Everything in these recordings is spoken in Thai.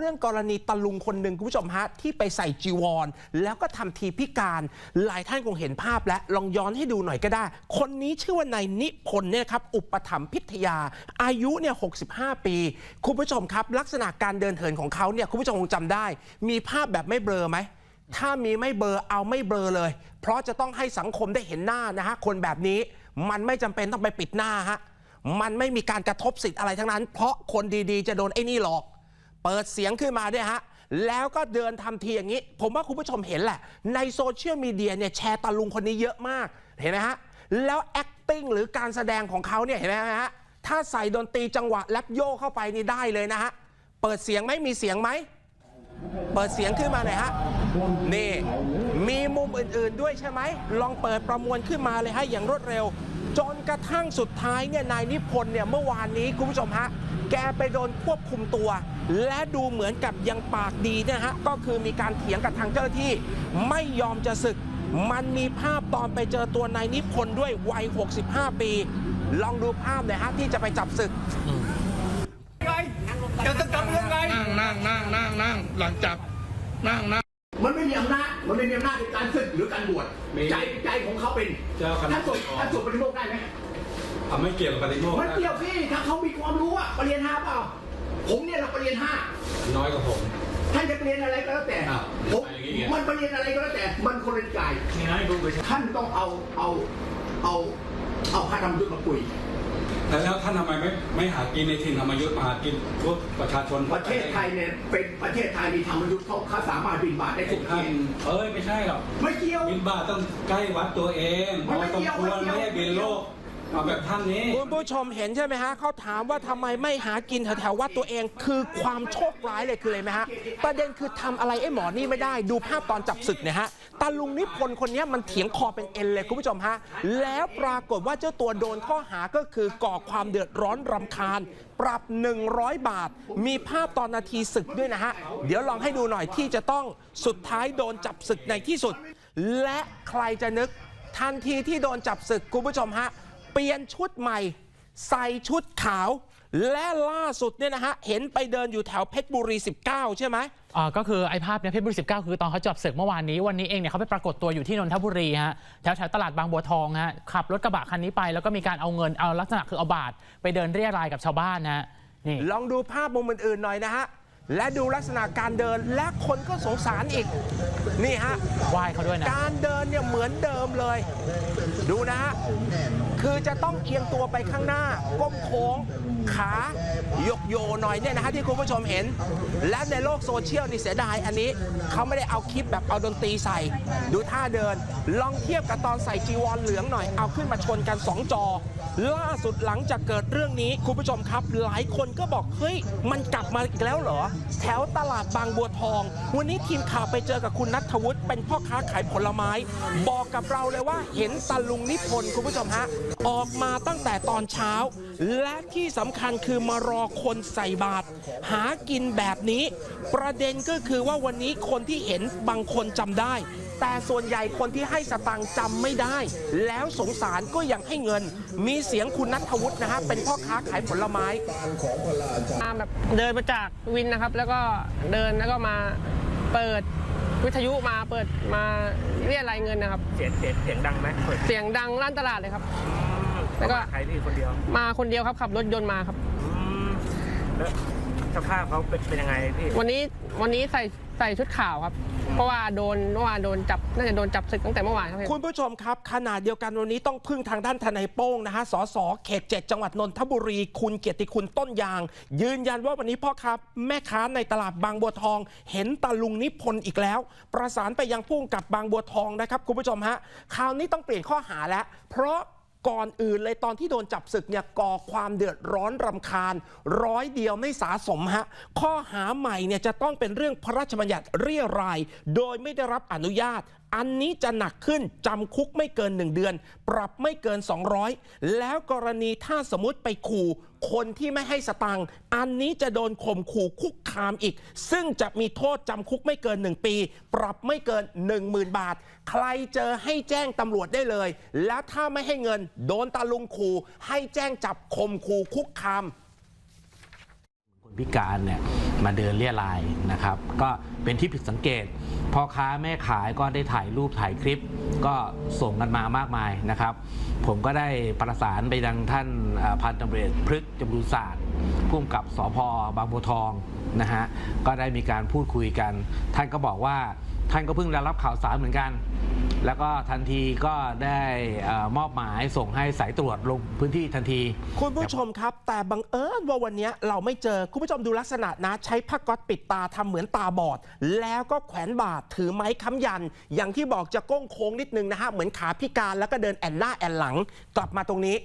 เรื่องกรณีตะลุงคนหนึ่งคุณผู้ชมฮะ ที่ไปใส่จีวร แล้วก็ทำทีพิการ หลายท่านคงเห็นภาพและลองย้อนให้ดูหน่อยก็ได้ คนนี้ชื่อว่านายนิพนธ์เนี่ยครับอุปถัมภ์พิทยา อายุเนี่ย65 ปี คุณผู้ชมครับ ลักษณะการเดินเหินของเขาเนี่ยคุณผู้ชมคงจำได้ มีภาพแบบไม่เบลอไหมถ้ามีไม่เบลอเอาไม่เบลอเลย เพราะจะต้องให้สังคมได้เห็นหน้านะฮะคนแบบนี้มันไม่จำเป็นต้องไปปิดหน้าฮะมันไม่มีการกระทบสิทธิ์อะไรทั้งนั้น เพราะคนดีๆ จะโดนไอ้นี่หลอก เปิดเสียงขึ้นมาด้วยฮะ แล้วก็เดินทำทีอย่างนี้ ผมว่าคุณผู้ชมเห็นแหละ ในโซเชียลมีเดียเนี่ยแชร์ตาลุงคนนี้เยอะมาก เห็นไหมฮะ แล้ว acting หรือการแสดงของเขาเนี่ยเห็นไหมฮะ ถ้าใส่ดนตรีจังหวะแรปโยกเข้าไปนี่ได้เลยนะฮะ เปิดเสียงไหมมีเสียงไหม เปิดเสียงขึ้นมาหน่อยฮะ นี่ มีมุมอื่นๆด้วยใช่ไหม ลองเปิดประมวลขึ้นมาเลยฮะอย่างรวดเร็ว จนกระทั่งสุดท้ายเนี่ยนายนิพนธ์เนี่ยเมื่อวานนี้คุณผู้ชมฮะแกไปโดนควบคุมตัว และดูเหมือนกับยังปากดีเนยฮะก็คือมีการเถียงกับทางเจ้าหน้าที่ ไม่ยอมจะศึก มันมีภาพตอนไปเจอตัวนายนิพนธ์ด้วยวัย 65 ปี ลองดูภาพหน่อยฮะที่จะไปจับศึกไงจะจะจับยังไงนั่งนั่งนั่งนั่งนั่งหลังจับนั่งนั่ง หรือการบวชมี ใจใจของเขาเป็นเจ้าคณะท่านสวดท่านสวดปฏิโมกข์ได้ไหมอะไม่เกี่ยวกับปฏิโมกข์มันนะเกี่ยวพี่ถ้าเขามีความรู้อะปรริญญาห้าเปล่า ผมเนี่ยเราปรริญญาห้า น้อยกว่าผม ท่านจะเรียนอะไรก็แล้วแต่อ้าวผมอย่างนี้ไงมันปรริญญาอะไรก็แล้วแต่ มันคนละกายนี่ไงดูไปใช่ท่านต้องเอาเอาเอาเอาพระธรรมยุทธมาคุย แล้วท่านทำไมไม่ไม่หากินในถิ่นธรรมยุทธ์มาหากินพวกประชาชนประเทศไทยเนี่ยเป็นประเทศไทยมีธรรมยุทธเขาเขาสามารถบินบาตได้ทุกท่าที่นเอ้ยไม่ใช่หรอกไม่เกี่ยวบินบาตต้องใกล้วัดตัวเองมันไม่พอสมเกี่ยวควรไม่ไม่เกี่ยวให้บินโลก เอาแบบท่านนี้ คุณผู้ชมเห็นใช่ไหมฮะเขาถามว่าทำไมไม่หากินแถวๆวัดตัวเองคือความโชคร้ายเลยคืออะไรไหมฮะ ประเด็นคือทำอะไรไอ้หมอนี่ไม่ได้ ดูภาพตอนจับศึกเนี่ยฮะตาลุงนิพนธ์คนเนี้ยมันเถียงคอเป็นเอ็นเลยคุณผู้ชมฮะ แล้วปรากฏว่าเจ้าตัวโดนข้อหาก็คือก่อความเดือดร้อนรำคาญ ปรับ 100 บาท มีภาพตอนนาทีศึกด้วยนะฮะ เดี๋ยวลองให้ดูหน่อยที่จะต้องสุดท้ายโดนจับศึกในที่สุด และใครจะนึก ทันทีที่โดนจับศึกคุณผู้ชมฮะ ปลี่ยนชุดใหม่ ใส่ชุดขาว และล่าสุดเนี่ยนะฮะ เห็นไปเดินอยู่แถวเพชรบุรี 19 ใช่ไหมอ่าก็คือไอ้ภาพเนี่ยเพชรบุรี 19 คือตอนเขาจับศึกเมื่อวานนี้ วันนี้เองเนี่ยเขาไปปรากฏตัวอยู่ที่นนทบุรีฮะแถวแถวตลาดบางบัวทองฮะขับรถกระบะคันนี้ไปแล้วก็มีการเอาเงินเอาลักษณะคือเอาบาท ไปเดินเรียรายกับชาวบ้านนะฮะนี่ลองดูภาพมุมอื่นๆหน่อยนะฮะ และดูลักษณะการเดินและคนก็สงสารอีก นี่ฮะไหว้เขาด้วยนะ การเดินเนี่ยเหมือนเดิมเลย ดูนะฮะ คือจะต้องเอียงตัวไปข้างหน้า ก้มโค้ง ขายกโยหน่อยเนี่ยนะฮะที่คุณผู้ชมเห็น และในโลกโซเชียลนี่เสียดายอันนี้เขาไม่ได้เอาคลิปแบบเอาดนตรีใส่ ดูท่าเดิน ลองเทียบกับตอนใส่จีวรเหลืองหน่อย เอาขึ้นมาชนกัน 2 จอ ล่าสุดหลังจากเกิดเรื่องนี้คุณผู้ชมครับ หลายคนก็บอกเฮ้ยมันกลับมาอีกแล้วเหรอแถวตลาดบางบัวทอง วันนี้ทีมข่าวไปเจอกับคุณนัทวุฒิเป็นพ่อค้าขายผลไม้ บอกกับเราเลยว่าเห็นตาลุงนิพนธ์คุณผู้ชมฮะ ออกมาตั้งแต่ตอนเช้า และที่สำคัญคือมารอคนใส่บาตรหากินแบบนี้ ประเด็นก็คือว่าวันนี้คนที่เห็นบางคนจำได้ แต่ส่วนใหญ่คนที่ให้สตังค์จำไม่ได้ แล้วสงสารก็ยังให้เงิน มีเสียงคุณนัทวุฒินะฮะเป็นพ่อค้าขายผลไม้ มาแบบเดินมาจากวินนะครับ แล้วก็เดินแล้วก็มาเปิดวิทยุมาเปิดมาเรียรายเงินนะครับ เสียงเสียงเสียงดังไหมเปิดเสียงดังลั่นตลาดเลยครับ แล้วก็ใครพี่คนเดียวมาคนเดียวครับขับรถยนต์มาครับ อืมแล้วสภาพเขาเป็นเป็นยังไงพี่วันนี้วันนี้ใส่ใส่ชุดขาวครับ เพราะว่าโดนเมื่อวานโดนจับน่าจะโดนจับศึกตั้งแต่เมื่อวานครับคุณผู้ชมครับขนาดเดียวกันวันนี้ต้องพึ่งทางด้านทนายโป้งนะฮะสสเขต7จังหวัดนนทบุรี คุณเกียรติคุณต้นยาง ยืนยันว่าวันนี้พ่อค้าแม่ค้าในตลาดบางบัวทอง เห็นตาลุงนิพนธ์อีกแล้ว ประสานไปยังผู้กำกับบางบัวทองนะครับคุณผู้ชมฮะคราวนี้ต้องเปลี่ยนข้อหาแล้ว เพราะ ก่อนอื่นเลยตอนที่โดนจับศึกเนี่ยก่อความเดือดร้อนรำคาญ ร้อยเดียวไม่สาสมฮะข้อหาใหม่เนี่ยจะต้องเป็นเรื่องพระราชบัญญัติเรียราย โดยไม่ได้รับอนุญาตอันนี้จะหนักขึ้นจำคุกไม่เกิน 1 เดือน ปรับไม่เกิน 200 แล้วกรณีถ้าสมมติไปขู่คนที่ไม่ให้สตังค์อันนี้จะโดนข่มขู่คุกคามอีก ซึ่งจะมีโทษจำคุกไม่เกิน 1 ปี ปรับไม่เกิน 10,000 บาท ใครเจอให้แจ้งตำรวจได้เลย แล้วถ้าไม่ให้เงิน โดนตาลุงขู่ให้แจ้งจับข่มขู่คุกคาม คนพิการเนี่ย มาเดินเรียรายนะครับ ก็เป็นที่ผิดสังเกตพ่อค้าแม่ขายก็ได้ถ่ายรูปถ่ายคลิป ก็ส่งกันมามากมายนะครับ ผมก็ได้ประสานไปยังท่านพันตำรวจเอกพฤกษ์จำรูศาสตร์ผู้กำกับสพบางบัวทองนะฮะก็ได้มีการพูดคุยกัน ท่านก็บอกว่า ท่านก็เพิ่งได้รับข่าวสารเหมือนกัน แล้วก็ทันทีก็ได้เออมอบหมายส่งให้สายตรวจลงพื้นที่ทันที คุณผู้ชมครับ แต่บังเอิญว่าวันนี้เราไม่เจอ คุณผู้ชมดูลักษณะนะ ใช้ผ้าก๊อตปิดตาทำเหมือนตาบอด แล้วก็แขวนบาทถือไม้ค้ำยัน อย่างที่บอกจะก้งโค้งนิดนึงนะฮะ เหมือนขาพิการแล้วก็เดินแอนหน้าแอนหลัง กลับมาตรงนี้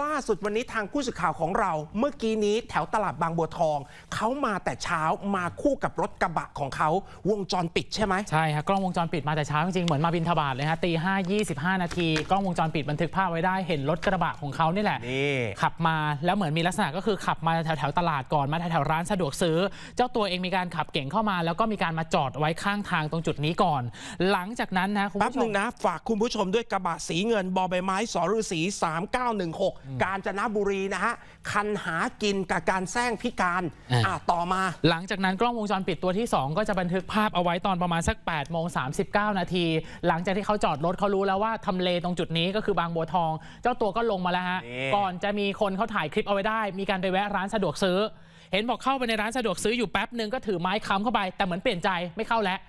ล่าสุดวันนี้ทางผู้สื่อข่าวของเรา เมื่อกี้นี้แถวตลาดบางบัวทอง เขามาแต่เช้ามาคู่กับรถกระบะของเขาวงจรปิดใช่ไหม ใช่ครับกล้องวงจรปิดมาแต่เช้าจริงๆเหมือนมาบินทบาทเลยฮะตีห้ายี่สิบห้านาทีกล้องวงจรปิดบันทึกภาพไว้ได้เห็นรถกระบะของเขานี่แหละ นี่ขับมาแล้วเหมือนมีลักษณะก็คือขับมาแถวแถวๆตลาดก่อนมาแถวแถวๆร้านสะดวกซื้อ เจ้าตัวเองมีการขับเก่งเข้ามา แล้วก็มีการมาจอดไว้ข้างทางตรงจุดนี้ก่อน หลังจากนั้นนะคุณแป๊บผู้ชหนึ่มงนะ ฝากคุณผู้ชมด้วยกระบะสีเงินบอใบไม้สอฤษี3916 กาญจนบุรีนะฮะ คันหากินกับการแซงพิการ อ่า อะต่อมา หลังจากนั้นกล้องวงจรปิดตัวที่ 2 ก็จะบันทึกภาพเอาไว้ตอนประมาณสัก8โมง39 นาที หลังจากที่เขาจอดรถเขารู้แล้วว่าทำเลตรงจุดนี้ก็คือบางบัวทอง เจ้าตัวก็ลงมาแล้วฮะนี่ก่อนจะมีคนเขาถ่ายคลิปเอาไว้ได้ มีการไปแวะร้านสะดวกซื้อ เห็นบอกเข้าไปในร้านสะดวกซื้ออยู่แป๊บหนึ่งก็ถือไม้ค้ำเข้าไปแต่เหมือนเปลี่ยนใจไม่เข้าแล้ว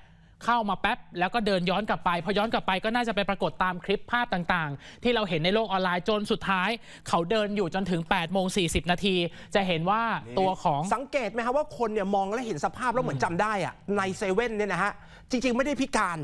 เข้ามาแป๊บแล้วก็เดินย้อนกลับไป พอย้อนกลับไปก็น่าจะไปปรากฏตามคลิปภาพต่างๆ ที่เราเห็นในโลกออนไลน์จนสุดท้าย เขาเดินอยู่จนถึง8โมง40นาที จะเห็นว่าตัวของสังเกตไหมครับว่าคนเนี่ยมองแล้วเห็นสภาพแล้วเหมือนจำได้อะในเซเว่นเนี่ยนะฮะ จริง ๆ ไม่ได้พิการ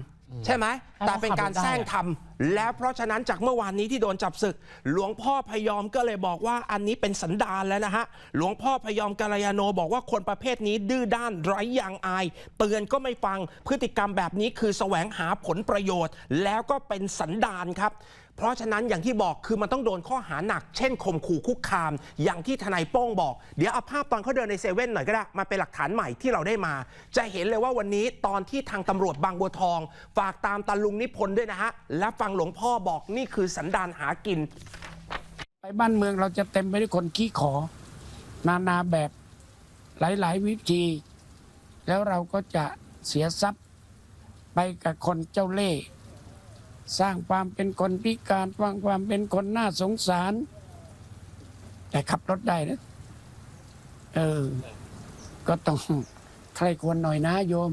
ใช่ไหมแต่เป็นการแซงทำ แล้วเพราะฉะนั้นจากเมื่อวานนี้ที่โดนจับศึก หลวงพ่อพยอมก็เลยบอกว่าอันนี้เป็นสันดานแล้วนะฮะ หลวงพ่อพยอมกาลยาโนบอกว่าคนประเภทนี้ดื้อด้านไร้ยางอาย เตือนก็ไม่ฟังพฤติกรรมแบบนี้คือแสวงหาผลประโยชน์ แล้วก็เป็นสันดานครับเพราะฉะนั้นอย่างที่บอกคือมันต้องโดนข้อหาหนัก เช่นข่มขู่คุกคาม อย่างที่ทนายโป้งบอก เดี๋ยวเอาภาพตอนเขาเดินในเซเว่นหน่อยก็ได้ มาเป็นหลักฐานใหม่ที่เราได้มา จะเห็นเลยว่าวันนี้ตอนที่ทางตำรวจบางบัวทอง ฝากตามตาลุงนิพนธ์ด้วยนะฮะและฟังหลวงพ่อบอกนี่คือสันดานหากิน ไปบ้านเมืองเราจะเต็มไปด้วยคนขี้ขอ นานาแบบหลาย ๆ วิธี แล้วเราก็จะเสียทรัพย์ไปกับคนเจ้าเล่ห์สร้างความเป็นคนพิการสร้างความเป็นคนน่าสงสาร แต่ขับรถได้นะเออ ก็ต้องใครควรหน่อยนะโยม